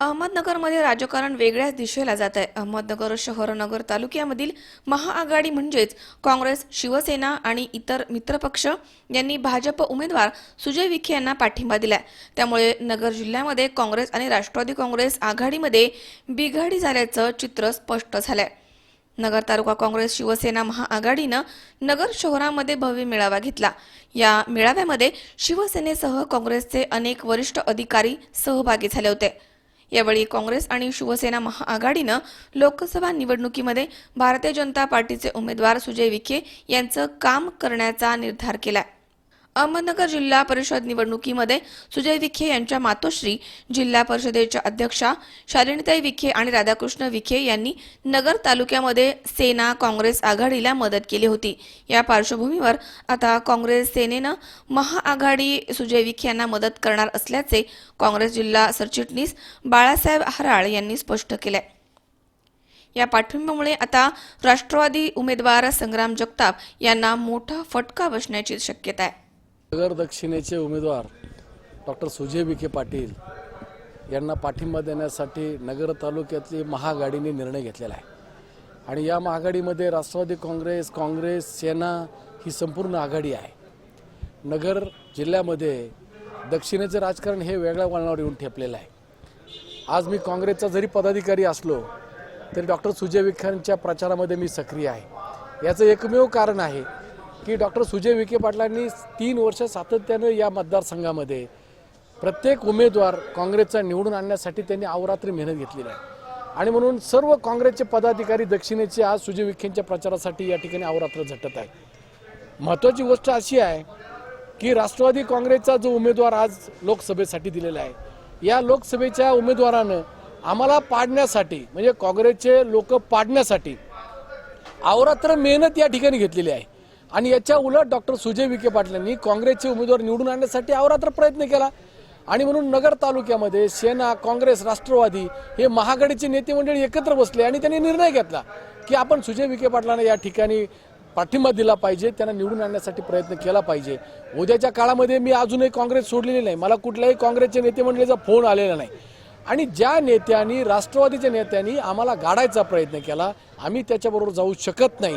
अहमदनगरमध्ये राजकारण वेगळ्याच दिशेला जात आहे अहमदनगर शहर नगर तालुक्यामधील महाआघाडी म्हणजेच काँग्रेस शिवसेना आणि इतर मित्रपक्ष यांनी भाजप उमेदवार सुजय विखे यांना पाठिंबा दिलाय. त्यामुळे नगर जिल्ह्यामध्ये काँग्रेस आणि राष्ट्रवादी काँग्रेस आघाडीमध्ये बिघाडी झाल्याचं चित्र स्पष्ट झालंय. नगर तालुका काँग्रेस शिवसेना महाआघाडीनं नगर शहरामध्ये भव्य मेळावा घेतला. या मेळाव्यामध्ये शिवसेनेसह काँग्रेसचे अनेक वरिष्ठ अधिकारी सहभागी झाले होते. यावेळी काँग्रेस आणि शिवसेना महाआघाडीनं लोकसभा निवडणुकीमध्ये भारतीय जनता पार्टीचे उमेदवार सुजय विखे यांचं काम करण्याचा निर्धार केलाय. अहमदनगर जिल्हा परिषद निवडणुकीमध्ये सुजय विखे यांच्या मातोश्री जिल्हा परिषदेच्या अध्यक्षा शालिनीताई विखे आणि राधाकृष्ण विखे यांनी नगर तालुक्यामध्ये सेना काँग्रेस आघाडीला मदत केली होती. या पार्श्वभूमीवर आता काँग्रेस सेनेनं महाआघाडी सुजय विखे यांना मदत करणार असल्याचे काँग्रेस जिल्हा सरचिटणीस बाळासाहेब हराळ यांनी स्पष्ट केलंय. या पाठिंब्यामुळे आता राष्ट्रवादी उमेदवार संग्राम जगताप यांना मोठा फटका बसण्याची शक्यता आहे. नगर दक्षिणेचे उमेदवार डॉक्टर सुजय विखे पाटील यांना पाठिंबा देण्यासाठी नगर तालुक्यातली महाआघाडीने निर्णय घेतलेला आहे. आणि या महाआघाडीमध्ये राष्ट्रवादी काँग्रेस काँग्रेस सेना ही संपूर्ण आघाडी आहे. नगर जिल्ह्यामध्ये दक्षिणेचं राजकारण हे वेगळ्या वळणावर येऊन ठेपलेलं आहे. आज मी काँग्रेसचा जरी पदाधिकारी असलो तरी डॉक्टर सुजय विखेंच्या प्रचारामध्ये मी सक्रिय आहे. याचं एकमेव कारण आहे की डॉक्टर सुजय विखे पाटलांनी तीन वर्ष सातत्यानं या मतदारसंघामध्ये प्रत्येक उमेदवार काँग्रेसचा निवडून आणण्यासाठी त्यांनी अवरात्री मेहनत घेतलेली आहे. आणि म्हणून सर्व काँग्रेसचे पदाधिकारी दक्षिणेचे आज सुजय विखेंच्या प्रचारासाठी या ठिकाणी अवरात्र झटत आहे. महत्त्वाची गोष्ट अशी आहे की राष्ट्रवादी काँग्रेसचा जो उमेदवार आज लोकसभेसाठी दिलेला आहे या लोकसभेच्या उमेदवारानं आम्हाला पाडण्यासाठी म्हणजे काँग्रेसचे लोक पाडण्यासाठी अवरात्र मेहनत या ठिकाणी घेतलेली आहे. आणि याच्या उलट डॉक्टर सुजय विखे पाटलांनी काँग्रेसचे उमेदवार निवडून आणण्यासाठी अवरात्र प्रयत्न केला. आणि म्हणून नगर तालुक्यामध्ये सेना काँग्रेस राष्ट्रवादी हे महाआघाडीचे नेते मंडळी एकत्र बसले आणि त्यांनी निर्णय घेतला की आपण सुजय विखे पाटलांना या ठिकाणी पाठिंबा दिला पाहिजे त्यांना निवडून आणण्यासाठी प्रयत्न केला पाहिजे. उद्याच्या काळामध्ये मी अजूनही काँग्रेस सोडलेली नाही. मला कुठल्याही काँग्रेसच्या नेते मंडळीचा फोन आलेला नाही. आणि ज्या नेत्यांनी राष्ट्रवादीच्या नेत्यांनी आम्हाला गाडायचा प्रयत्न केला आम्ही त्याच्याबरोबर जाऊ शकत नाही.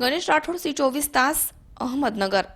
गणेश राठोड सी चोवीस तास अहमदनगर.